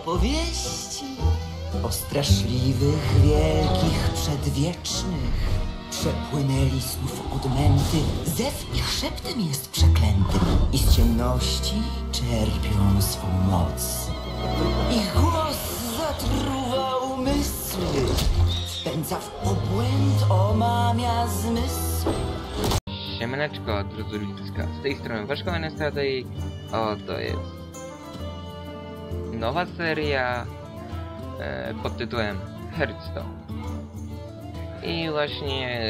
opowieści o straszliwych, wielkich, przedwiecznych. Przepłynęli znów odmęty, zew ich szeptem jest przeklętym i z ciemności czerpią swą moc. Ich głos zatruwa umysły, wpędza w obłęd, omamia zmysły. Siemaneczko, drodzy ludziska, z tej strony wasz kolejny strategik. O, to jest nowa seria e, pod tytułem Hearthstone. I właśnie,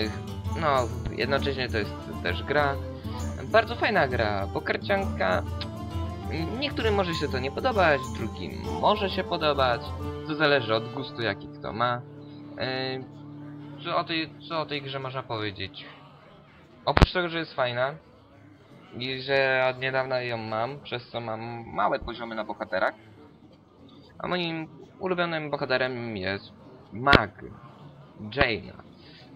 no, jednocześnie to jest też gra, bardzo fajna gra, pokarcianka. Niektórym może się to nie podobać, drugim może się podobać, to zależy od gustu jaki kto ma. E, co o tej, co o tej grze można powiedzieć? Oprócz tego, że jest fajna i że od niedawna ją mam, przez co mam małe poziomy na bohaterach, a moim ulubionym bohaterem jest Mag, Jaina,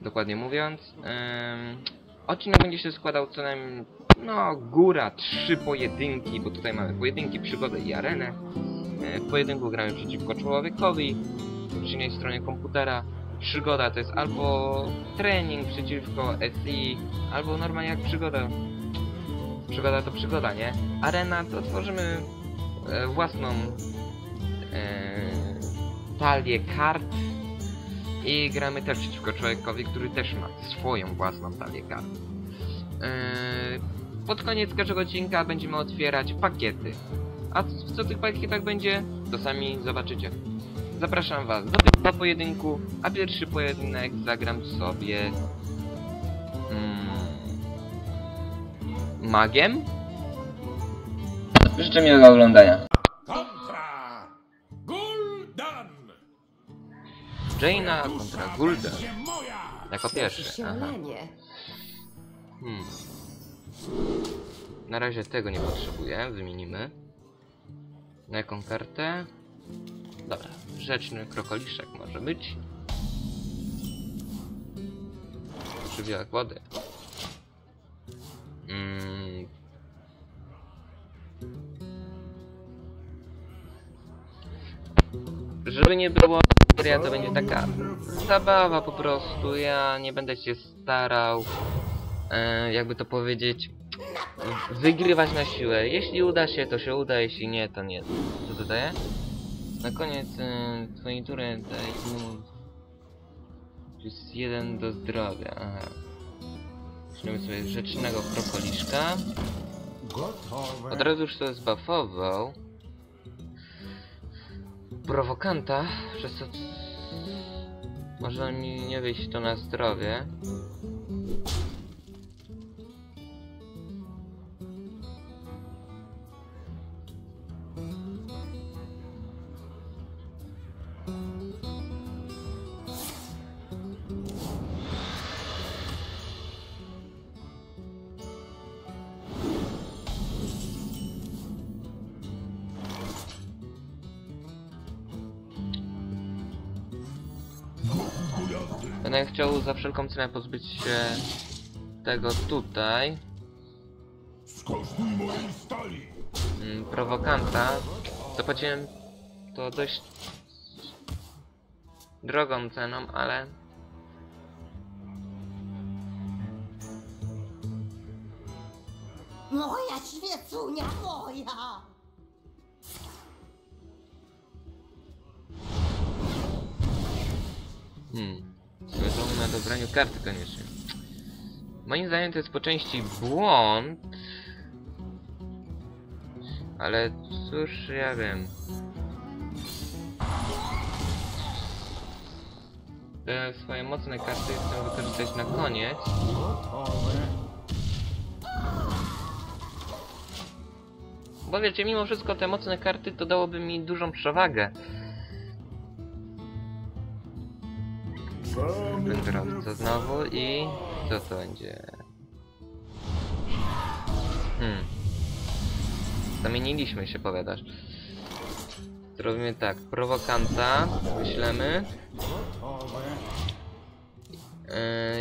dokładnie mówiąc. Ym, odcinek będzie się składał co najmniej, no, góra, trzy pojedynki, bo tutaj mamy pojedynki, przygodę i arenę. Yy, W pojedynku gramy przeciwko człowiekowi, po przeciwnej stronie komputera, przygoda to jest albo trening przeciwko SI, albo normalnie jak przygoda. Przygoda to przygoda, nie? Arena to tworzymy e, własną talię kart i gramy też przeciwko człowiekowi, który też ma swoją własną talię kart. E, pod koniec każdego odcinka będziemy otwierać pakiety. A w co tych pakietach będzie, to sami zobaczycie. Zapraszam was do, do pojedynku, a pierwszy pojedynek zagram sobie mm, magiem. Życzę miłego oglądania. Jaina kontra moja! Jako pierwszy. Aha. Hmm. Na razie tego nie potrzebuję, wymienimy. Na jaką kartę? Dobra, rzeczny krokoliszek może być. Żywiołek wody. Mm. Żeby nie było, seria to będzie taka zabawa po prostu. Ja nie będę się starał, e, jakby to powiedzieć, wygrywać na siłę. Jeśli uda się, to się uda, jeśli nie, to nie. Co to daje? Na koniec e, twojej tury daj numer. Plus jeden do zdrowia. Aha. Weźmiemy sobie rzecznego krokoliszka. Od razu już sobie zbuffował. Prowokanta, przez co... Może mi nie wyjść to na zdrowie. Będę chciał za wszelką cenę pozbyć się tego tutaj. Skosztuj mojej stali! mm, prowokanta. Zapłaciłem to dość drogą ceną, ale Moja świecunia moja! hmm, zależało na dobraniu karty koniecznie. Moim zdaniem to jest po części błąd, ale cóż ja wiem. Te swoje mocne karty chcę wykorzystać na koniec. Bo wiecie, mimo wszystko te mocne karty to dałoby mi dużą przewagę. Wędrowca znowu i... co to będzie? Hmm. Zamieniliśmy się, powiadasz. Zrobimy tak, prowokanta wyślemy. Yy,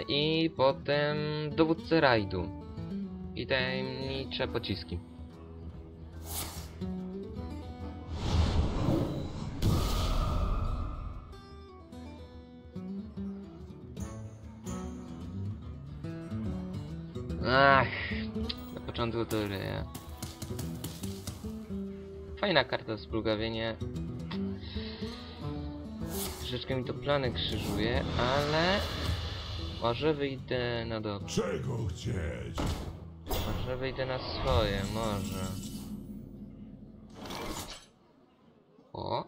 I potem dowódcę rajdu. I tajemnicze pociski. Ach, na początku to ryja. Fajna karta splugawienie. Troszeczkę mi to plany krzyżuje, ale może wyjdę na dobrze. Czego chcieć? Może wyjdę na swoje, może. O!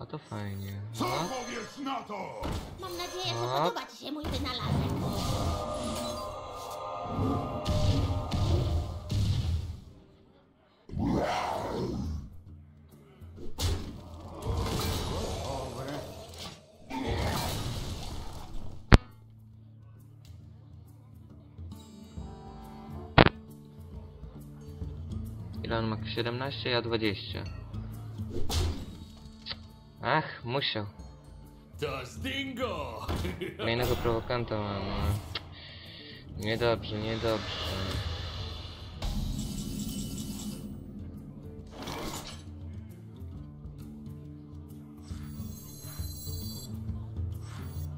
A to fajnie. Co No. powiesz na to? Mam nadzieję, że O. podoba ci się mój wynalazek. Ile on ma? 17, ja 20. Ach, musiał. To Stingo! Kolejnego prowokanta mam. no. Niedobrze, niedobrze.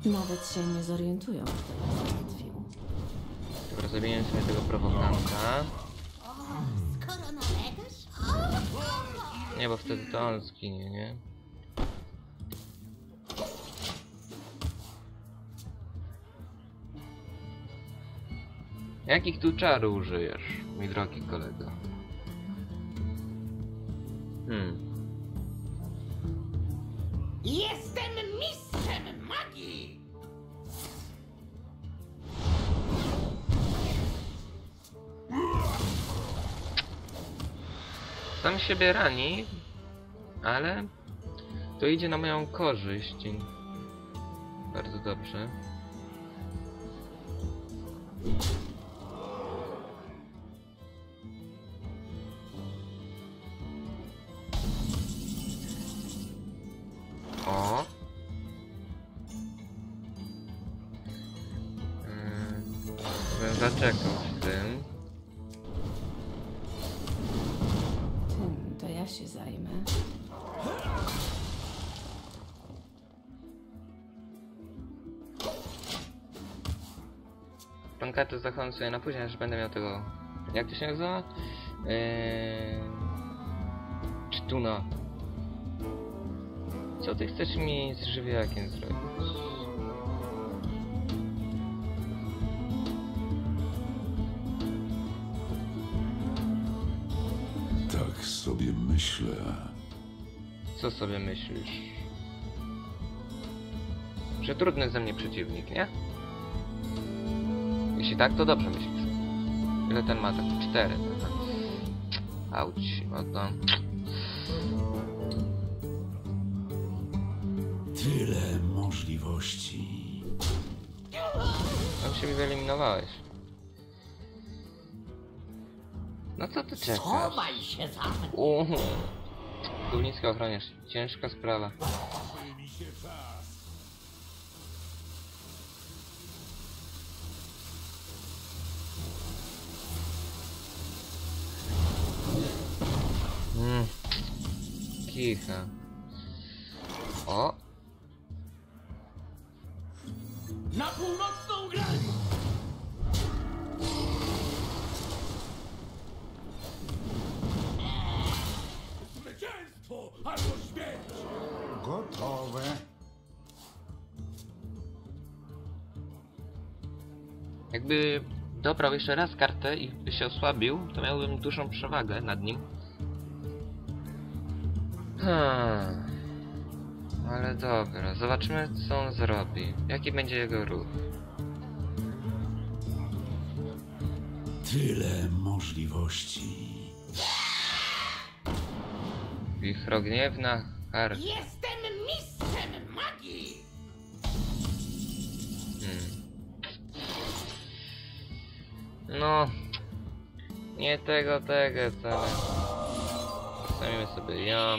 Nawet się nie zorientują, kto ją załatwił. Dobra, zabiję sobie tego prowokanta. Nie, bo wtedy to on zginie, nie? Jakich tu czarów użyjesz, mój drogi kolego? Hmm. Jestem mistrzem magii! Sam siebie rani, ale to idzie na moją korzyść. Bardzo dobrze. Kartę zachowam sobie na później, aż będę miał tego... Jak to się nazywa? Eee... Cztuna. Co ty chcesz mi z żywiołakiem zrobić? Tak sobie myślę. Co sobie myślisz? Że trudny ze mnie przeciwnik, nie? Jeśli tak, to dobrze myślisz. Ile ten ma? Tak cztery. Aha. Auć, no to... Tyle możliwości. Tam się mi wyeliminowałeś. No co ty czekasz? Chowaj się za mną! Uhu. Górnicki ochroniarz. Ciężka sprawa. Mm. Kicha. O! Na północną granicę! Zwycięstwo albo śmierć! Gotowe. Jakby dobrał jeszcze raz kartę i by się osłabił, to miałbym dużą przewagę nad nim. Hmm. Ale dobra, zobaczymy co on zrobi. Jaki będzie jego ruch. Tyle możliwości. Wichrogniewna harf. Jestem mistrzem magii! Hmm. No. Nie tego, tego, co. Zostawimy sobie ją.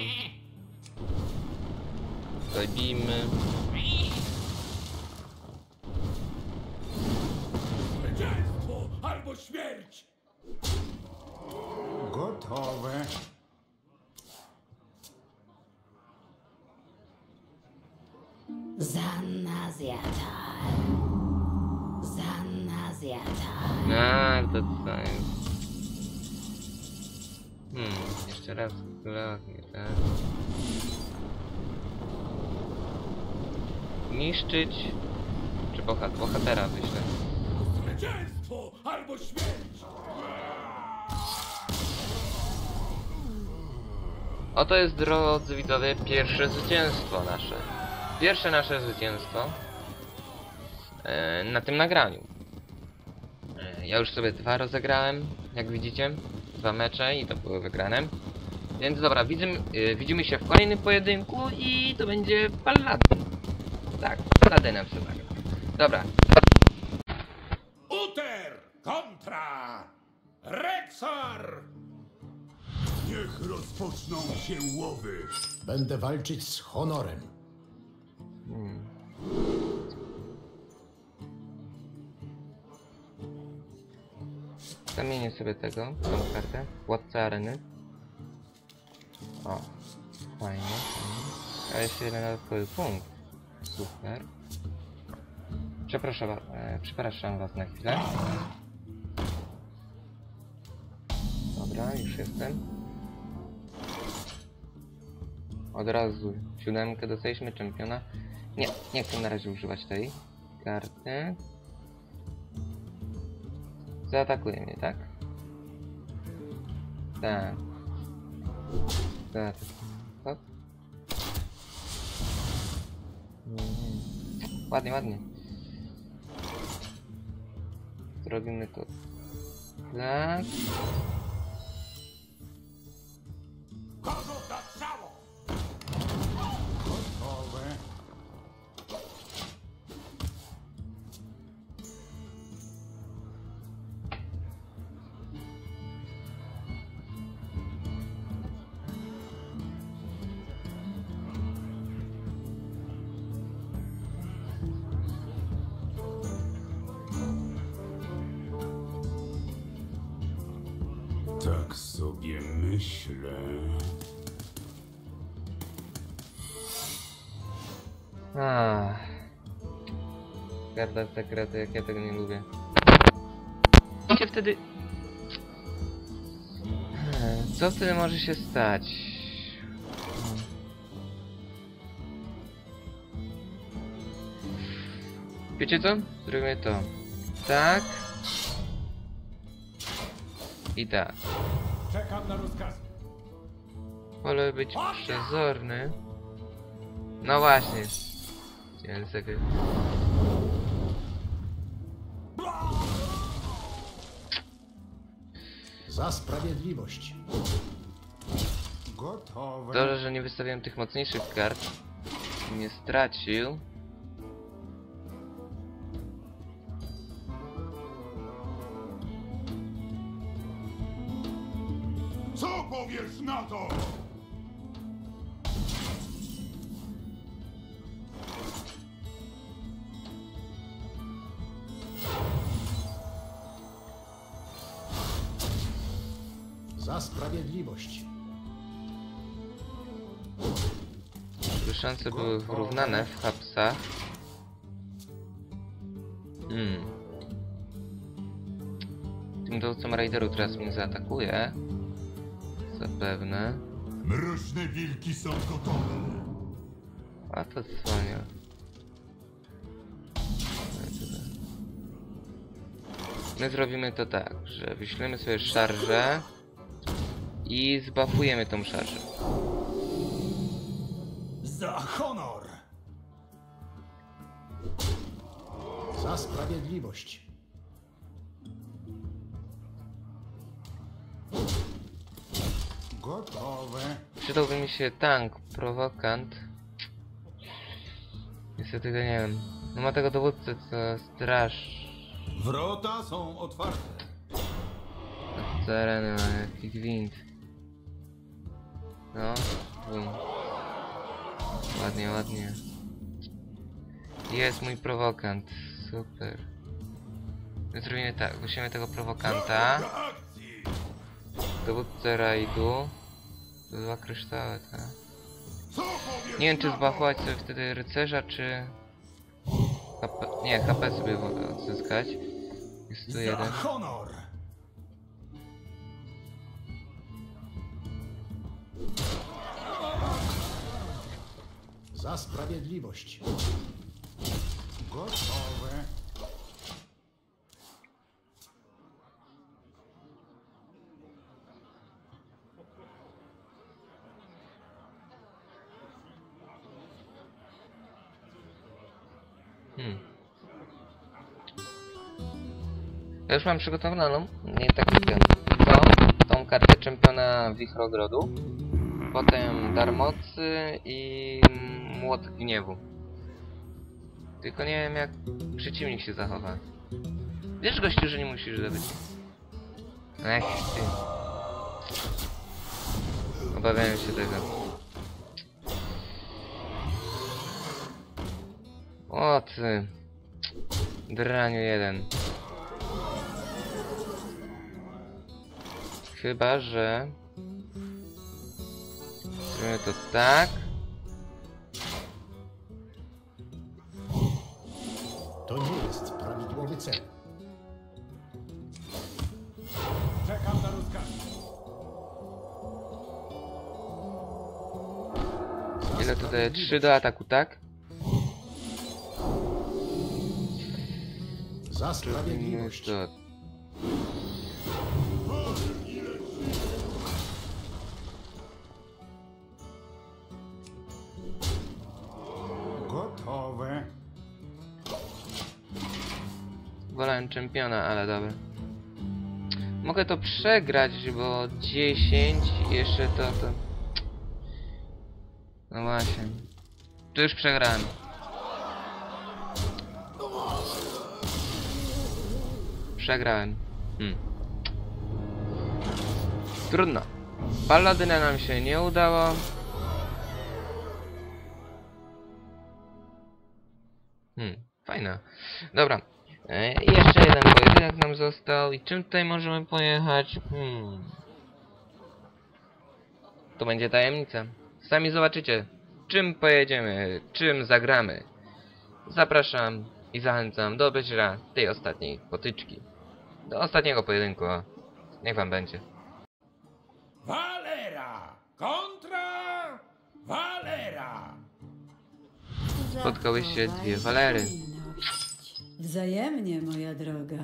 Zabijmy. Zwycięstwo albo śmierć! Gotowe. Zanna zjada. Zanna zjada. A, to co jest? Hmm, jeszcze raz glorie, tak? Niszczyć... Czy bohat bohatera wyślę? Zwycięstwo albo śmierć! Oto jest, drodzy widzowie, pierwsze zwycięstwo nasze. Pierwsze nasze zwycięstwo e, na tym nagraniu. E, ja już sobie dwa rozegrałem, jak widzicie. Dwa mecze i to były wygrane. Więc dobra, widzimy, e, widzimy się w kolejnym pojedynku i to będzie Paladin. Tak, Paladynem sobie zagram. Dobra, Uter kontra Rexar! Niech rozpoczną się łowy. Będę walczyć z honorem. Zamienię sobie tego, tą kartę. Władca areny. O, fajnie. fajnie. A jeszcze jeden dodatkowy punkt. Super. Przepraszam, e, przepraszam was na chwilę. Dobra, już jestem. Od razu siódemkę dostaliśmy czempiona. Nie, nie chcę na razie używać tej karty. Zaatakuje mnie, tak? Tak. Zaatakuje. Hop. Mhm. Ładnie, ładnie. Zrobimy to tak. Garda sekrety, jak ja tego nie lubię. I się wtedy... Co wtedy może się stać? Wiecie co? Zrobimy to. Tak. I tak. Czekam na rozkazy. Wolę być przezorny. No właśnie. Chciałem sobie... Za sprawiedliwość. Gotowe. Dobrze, że nie wystawiłem tych mocniejszych kart. Nie stracił. Sprawiedliwość. Żeby szanse były wyrównane w hapsach. Hmm. Tym dowódcą raideru teraz mnie zaatakuje. Zapewne. Mroczne wilki są gotowe. A to słonia. My zrobimy to tak, że wyślemy sobie szarżę i zbafujemy tą szarżę. Za honor! Za sprawiedliwość. Gotowe. Przydałby mi się tank, prowokant. Niestety go nie wiem. No ma tego dowódcę, co straż. Wrota są otwarte. Z areny ma jaki gwint. No, bum. Ładnie, ładnie. Jest mój prowokant. Super. My zrobimy tak, weźmiemy tego prowokanta. Dowódcę rajdu. Dwa kryształy, tak. Nie wiem czy zbafować sobie wtedy rycerza, czy... HP... Nie, HP sobie odzyskać. Jest tu jeden. Za sprawiedliwość. Gotowe. Hmm. Ja już mam przygotowaną, nie taktykę. To, tą kartę czempiona Wichrogrodu, potem Dar Mocy i Młot Gniewu. Tylko nie wiem jak przeciwnik się zachowa. Wiesz gościu, że nie musisz zabić. Ech ty. Obawiałem się tego. O ty. Draniu jeden. Chyba, że... Zrobimy to tak. To nie jest prawidłowy cel. Czekam na rozkazy. Za Ile to daje? sprawiedliwość. 3 do ataku, tak? Za sprawiedliwość. to czempiona, ale dobra. Mogę to przegrać, bo 10 jeszcze to to. No właśnie. Tu już przegrałem. Przegrałem. Hmm. Trudno. Palladyna nam się nie udało. Hmm, fajna. Dobra. E, I jeszcze jeden pojedynek nam został. I czym tutaj możemy pojechać? Hmm. To będzie tajemnica. Sami zobaczycie, czym pojedziemy, czym zagramy. Zapraszam i zachęcam do obejrzenia tej ostatniej potyczki. Do ostatniego pojedynku. Niech wam będzie. Valera! Kontra! Valera! Spotkały się dwie Walery. Wzajemnie, moja droga.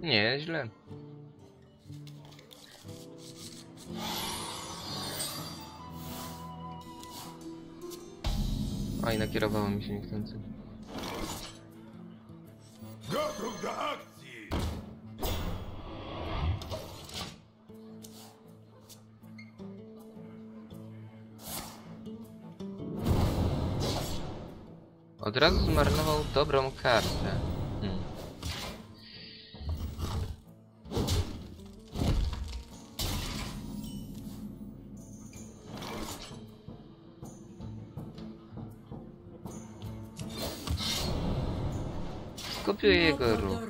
Nie, źle. Oj, nakierowało mi się niechcący. Gotów do akcji! Od razu zmarnował dobrą kartę. Hmm. Skopiuję jego ruch.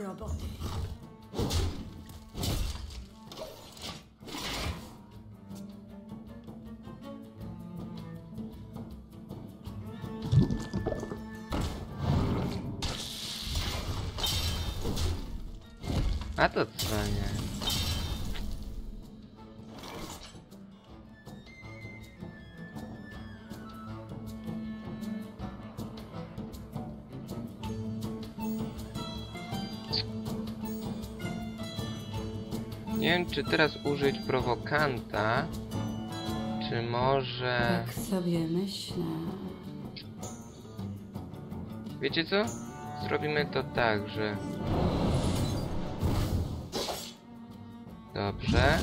A to co nie? Nie wiem, czy teraz użyć prowokanta, czy może... Tak sobie myślę. Wiecie co? Zrobimy to tak, że... Dobrze.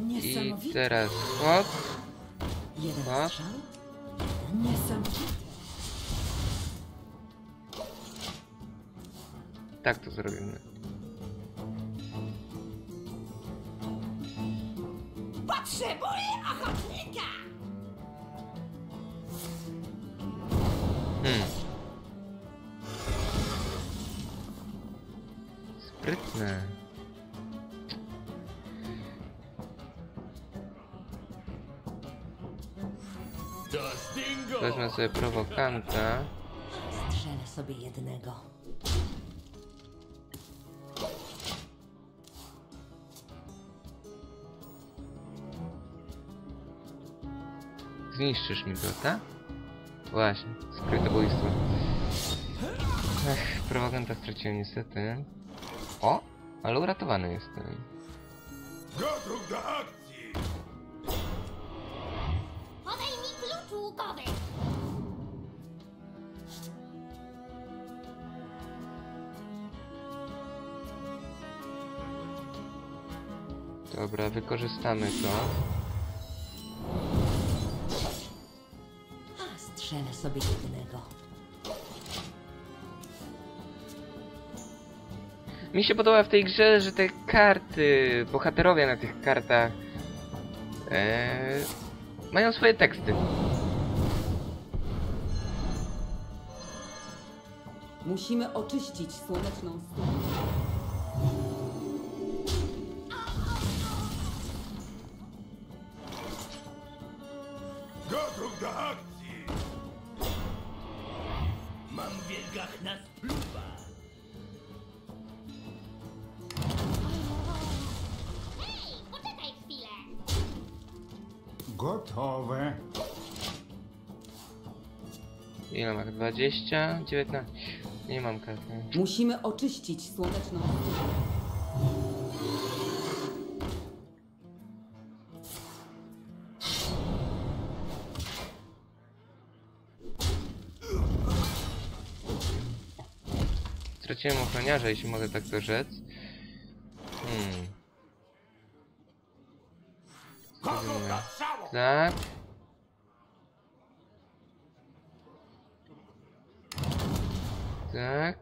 I teraz strzał. Niesamowite. Tak to zrobimy. Potrzebuję ochotnika! Sobie prowokanta. Strzelby sobie jednego. Zniszczysz mi go, tak? Właśnie, skrytobójstwo. Ech, prowokanta straciłem niestety. O, ale uratowany jestem. Gotów do akcji! Podaj mi klucz łukowy! Dobra, wykorzystamy to. A strzelę sobie jednego. Mi się podoba w tej grze, że te karty, bohaterowie na tych kartach e, mają swoje teksty. Musimy oczyścić słoneczną stronę. Gotowe. Ile ma? 20? 19? Nie mam karty. Musimy oczyścić słoneczną. Straciłem ochroniarza, jeśli mogę tak to rzec. Tak. Tak.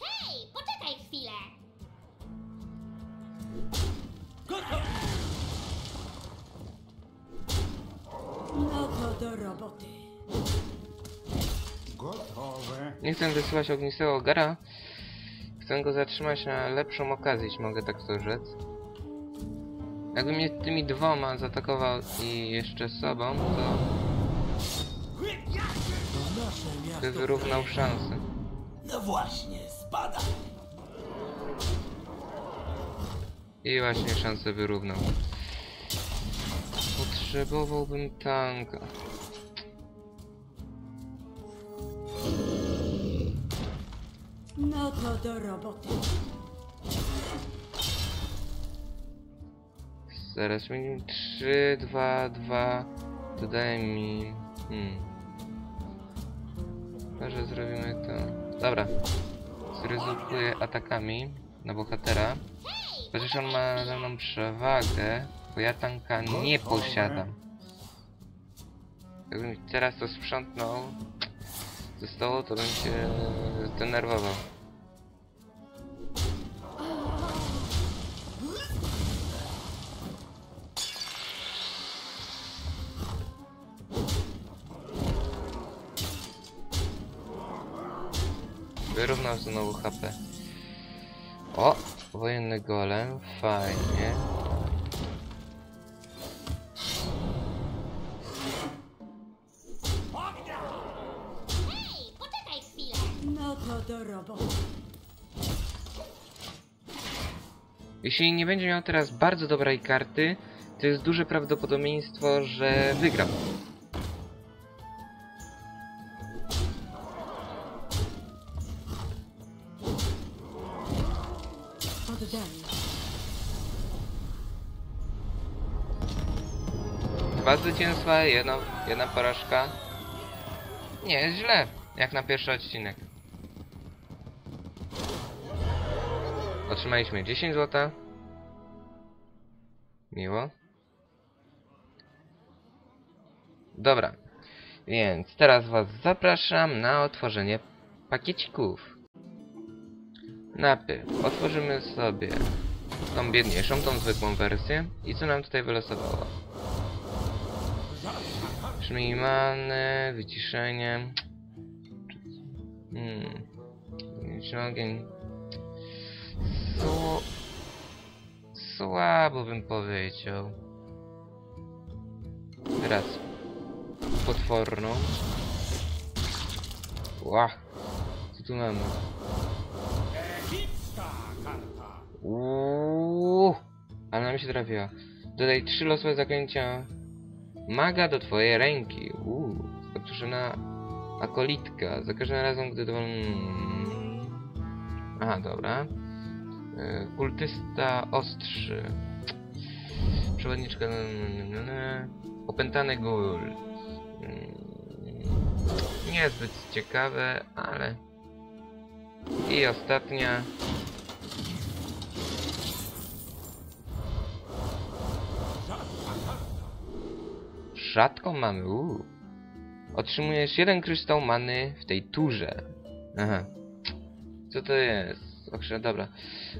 Hej, poczekaj chwilę! No to do roboty. Gotowe. Nie chcę wysyłać ognistego gara. Chcę go zatrzymać na lepszą okazję, jeśli mogę tak to rzec. Jakby mnie tymi dwoma zaatakował i jeszcze sobą, to by wyrównał szanse. No właśnie, spada. I właśnie szanse wyrównał. Potrzebowałbym tanka. No to do roboty. Zaraz minimum 3, 2, 2. Dodaje mi. Hmm. Może zrobimy to. Dobra. Zryzykuję atakami na bohatera. Chociaż on ma ze mną przewagę, bo ja tanka nie posiadam. Jakbym teraz to sprzątnął ze stołu, to bym się zdenerwował. HP. O! Wojenny golem, fajnie. Hej, poczekaj chwilę! No to do roboty. Jeśli nie będzie miał teraz bardzo dobrej karty, to jest duże prawdopodobieństwo, że wygram. Zwycięstwa, jedno, jedna porażka. Nie jest źle, jak na pierwszy odcinek. Otrzymaliśmy 10 złota. Miło. Dobra, więc teraz was zapraszam na otworzenie pakiecików. Najpierw otworzymy sobie tą biedniejszą, tą zwykłą wersję. I co nam tutaj wylosowało? Brzmi many, wyciszenie. Hmm. Ogień. Sło... Słabo bym powiedział. teraz potworną. Ła! Co tu mamy? Uuuu, ale nam się trafiła. Dodaj trzy losowe zaklęcia maga do twojej ręki. Uuu, odczyna akolitka. Za każdym razem, gdy to... Mm. Aha, dobra. E, Kultysta ostrzy. Przewodniczka... Opętany gul. Mm, Niezbyt ciekawe, ale... I ostatnia... Rzadką mamy, uuu. Otrzymujesz jeden kryształ many w tej turze. Aha. Co to jest? Okrze, dobra.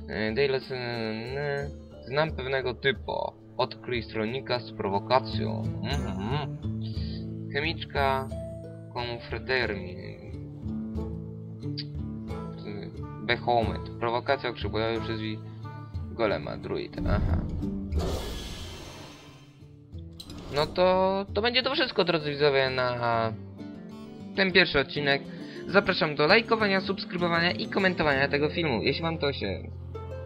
E, Daj lesson... e, Znam pewnego typu. Odkryj stronnika z prowokacją. Mhm. Chemiczka... Konfratermi. Behomet. Prowokacja okrzybojowa przez golema, druid. Aha. No to, to będzie to wszystko, drodzy widzowie, na ten pierwszy odcinek. Zapraszam do lajkowania, subskrybowania i komentowania tego filmu. Jeśli wam to się...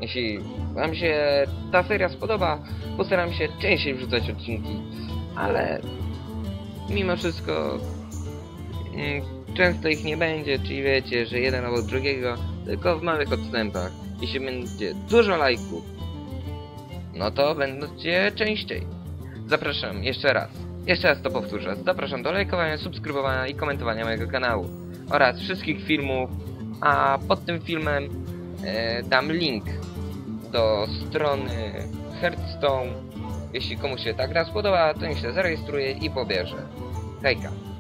Jeśli wam się ta seria spodoba, postaram się częściej wrzucać odcinki. Ale mimo wszystko mm, często ich nie będzie, czyli wiecie, że jeden obok drugiego, tylko w małych odstępach. Jeśli będzie dużo lajków, no to będziecie częściej. Zapraszam jeszcze raz. Jeszcze raz to powtórzę. Zapraszam do lajkowania, subskrybowania i komentowania mojego kanału oraz wszystkich filmów, a pod tym filmem e, dam link do strony Hearthstone. Jeśli komuś się ta gra spodoba, to niech się zarejestruje i pobierze. Hejka.